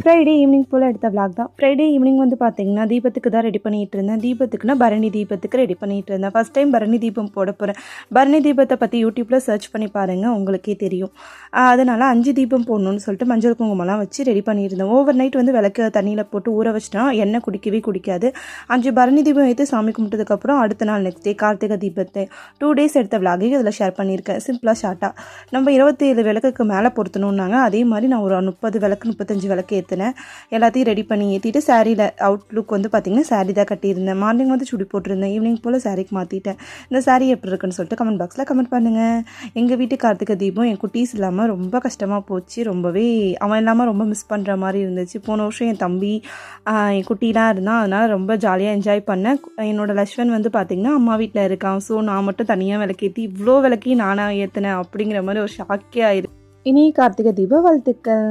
Friday evening போல் எடுத்த vlog தான். Friday evening வந்து பார்த்தீங்கன்னா தீபத்துக்கு தான் ரெடி பண்ணிகிட்டு இருந்தேன். தீபத்துக்குன்னா பரணி தீபத்துக்கு ரெடி பண்ணிகிட்டு இருந்தேன். ஃபஸ்ட் டைம் பரணி தீபம் போட போகிறேன் பரணி தீபத்தை பற்றி யூடியூப்பில் சர்ச் பண்ணி பாருங்கள் உங்களுக்கே தெரியும். அதனால் அஞ்சு தீபம் போடணும்னு சொல்லிட்டு மஞ்சள் குங்குமம்லாம் வச்சு ரெடி பண்ணியிருந்தேன் ஓவர் நைட் வந்து விளக்கு தண்ணியில் போட்டு ஊற வச்சுட்டா எண்ணெய் குடிக்கவே குடிக்காது. அஞ்சு பரணி தீபம் எடுத்து சாமி கும்பிட்டதுக்கப்புறம் அடுத்த நாள் நெக்ஸ்ட் டே கார்த்திகை தீபத்தை டூ டேஸ் எடுத்த விளாகை இதில் ஷேர் பண்ணியிருக்கேன். சிம்பிளாக ஷார்ட்டாக நம்ம இருபத்தேழு விளக்குக்கு மேலே பொருத்தணுன்னாங்க அதே மாதிரி நான் ஒரு முப்பது விளக்கு முப்பத்தஞ்சு விளக்கு ஏற்றினேன் எல்லாத்தையும் ரெடி பண்ணி ஏற்றிட்டு சாரியில் அவுட்லுக் வந்து பார்த்திங்கன்னா saree தான் கட்டியிருந்தேன். மார்னிங் வந்து சுடி போட்டிருந்தேன். ஈவினிங் போல் சாரிக்கு மாற்றிட்டேன் இந்த சாரீ எப்படி இருக்குன்னு சொல்லிட்டு கமெண்ட் பாக்ஸில் கமெண்ட் பண்ணுங்கள் எங்கள் வீட்டு கார்த்திகை தீபம் என் குட்டீஸ் இல்லாமல் ரொம்ப கஷ்டமாக போச்சு. ரொம்பவே அவன் இல்லாமல் ரொம்ப மிஸ் பண்ணுற மாதிரி இருந்துச்சு. போன வருஷம் என் தம்பி என் குட்டிலாம் இருந்தான். அதனால் ரொம்ப ஜாலியாக என்ஜாய் பண்ணேன். என்னோட லக்ஷ்மன் வந்து பார்த்திங்கன்னா அம்மா வீட்டில் இருக்கான். ஸோ நான் மட்டும் தனியாக விளக்கேற்றி இவ்வளோ விளக்கி நானாக ஏற்றினேன் அப்படிங்கிற மாதிரி ஒரு ஷாக்கே ஆயிரு. இனி கார்த்திகை தீப வாழ்த்துக்கள்.